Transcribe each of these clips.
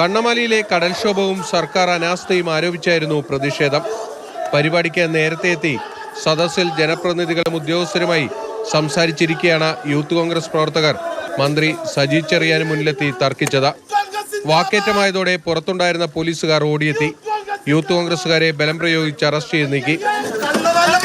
കണ്ണമാലിയിലെ കടൽക്ഷോഭവും സർക്കാർ അനാസ്ഥയും ആരോപിച്ചായിരുന്നു പ്രതിഷേധം. പരിപാടിക്ക് നേരത്തെ എത്തി സദസ്സിൽ ജനപ്രതിനിധികളും ഉദ്യോഗസ്ഥരുമായി സംസാരിച്ചിരിക്കെയാണ് യൂത്ത് കോൺഗ്രസ് പ്രവർത്തകർ മന്ത്രി സജി ചെറിയാന് മുന്നിലെത്തി തർക്കിച്ചത്. വാക്കേറ്റമായതോടെ പുറത്തുണ്ടായിരുന്ന പോലീസുകാർ ഓടിയെത്തി. യൂത്ത് കോൺഗ്രസുകാരെ ബലം പ്രയോഗിച്ച് അറസ്റ്റ് ചെയ്ത് നീക്കി. നല്ല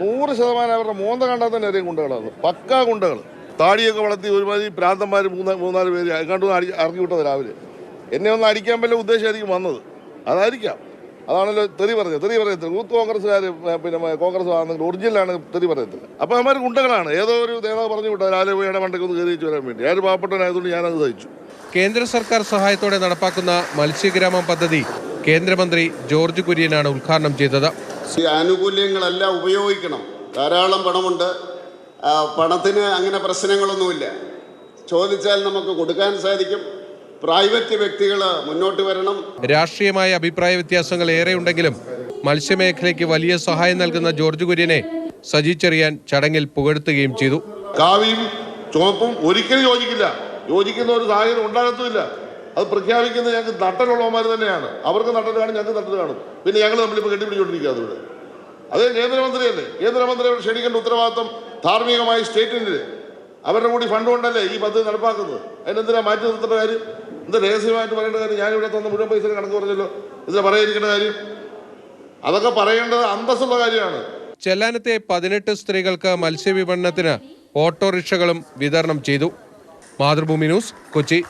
നൂറ് ശതമാനം അവരുടെ മോന്ത കണ്ടാൽ തന്നെ അറിയാം ഗുണ്ടകളാണ്. പക്കാ ഗുണ്ടകൾ. താടിയൊക്കെ വളർത്തി ഒരുമാതിരി പ്രാന്തന്മാർ മൂന്ന് മൂന്നാൽ പേര് എങ്ങോട്ടും അടി ഇറക്കി വിട്ടത് രാവിലെ. എന്നെ ഒന്ന് അടിക്കാൻ വല്ല ഉദ്ദേശമായിരിക്കും വന്നത്. അതായിരിക്കാം. അതാണല്ലോ തെറി പറഞ്ഞത്. തെറി പറയത്തില്ല. യൂത്ത് കോൺഗ്രസ്സുകാർ പിന്നെ കോൺഗ്രസ് ആണെങ്കിൽ ഒറിജിനലാണ് തെറി പറയത്തില്ല. അപ്പോൾ അവന്മാർ ഗുണ്ടകളാണ്. ഏതോ ഒരു നേതാവ് പറഞ്ഞു വിട്ടത് രാവിലെ പോയി മണ്ടയ്ക്ക് ഒന്ന് കയറി വരാൻ വേണ്ടി. ഞാൻ പാവപ്പെട്ടവനായതുകൊണ്ട് ഞാനത് സഹിച്ചു. കേന്ദ്ര സർക്കാർ സഹായത്തോടെ നടപ്പാക്കുന്ന മത്സ്യഗ്രാമം പദ്ധതി കേന്ദ്രമന്ത്രി ജോർജ് കുര്യനാണ് ഉദ്ഘാടനം ചെയ്തത്. ഈ ആനുകൂല്യങ്ങളെല്ലാം ഉപയോഗിക്കണം. ധാരാളം പണമുണ്ട്. പണത്തിന് അങ്ങനെ പ്രശ്നങ്ങളൊന്നുമില്ല. ചോദിച്ചാൽ നമുക്ക് കൊടുക്കാൻ സാധിക്കും. പ്രൈവറ്റ് വ്യക്തികൾ മുന്നോട്ട് വരണം. രാഷ്ട്രീയമായ അഭിപ്രായ വ്യത്യാസങ്ങൾ ഏറെയുണ്ടെങ്കിലും മത്സ്യമേഖലയ്ക്ക് വലിയ സഹായം നൽകുന്ന ജോർജ് കുര്യനെ സജി ചെറിയാൻ ചടങ്ങിൽ പുകഴ്ത്തുകയും ചെയ്തു. കാവിയും ചുവപ്പും ഒരിക്കലും യോജിക്കില്ല. യോജിക്കുന്ന ഒരു സാഹചര്യം ഉണ്ടാകത്തുമില്ല. അത് പ്രഖ്യാപിക്കുന്നത് ഞങ്ങൾക്ക് നട്ടലുള്ളവന്മാർ തന്നെയാണ്. അവർക്ക് നട്ടൽ കാണും ഞങ്ങൾക്ക് നട്ടൽ കാണും. പിന്നെ ഞങ്ങൾ നമ്മളിപ്പോൾ കെട്ടിപ്പിടിച്ചുകൊണ്ടിരിക്കുക അതിവിടെ. അതേ കേന്ദ്രമന്ത്രിയല്ലേ? കേന്ദ്രമന്ത്രിയെ ക്ഷണിക്കേണ്ട ഉത്തരവാദിത്വം ധാർമ്മികമായി സ്റ്റേറ്റിന്റെ അവരുടെ കൂടി ഫണ്ട് കൊണ്ടല്ലേ ഈ പദ്ധതി നടപ്പാക്കുന്നത്? അതിനെന്തിനാ മാറ്റി നിർത്തേണ്ട കാര്യം? എന്താ രഹസ്യമായിട്ട് പറയേണ്ട കാര്യം? ഞാനിവിടെ തന്ന മുഴുവൻ പൈസ കണക്ക് പറഞ്ഞല്ലോ. ഇതിനെ പറയാതിരിക്കേണ്ട കാര്യം? അതൊക്കെ പറയേണ്ടത് അന്തസ്സുള്ള കാര്യമാണ്. ചെല്ലാനത്തെ പതിനെട്ട് സ്ത്രീകൾക്ക് മത്സ്യവിപണനത്തിന് ഓട്ടോറിക്ഷകളും വിതരണം ചെയ്തു. മാതൃഭൂമി ന്യൂസ് കൊച്ചി.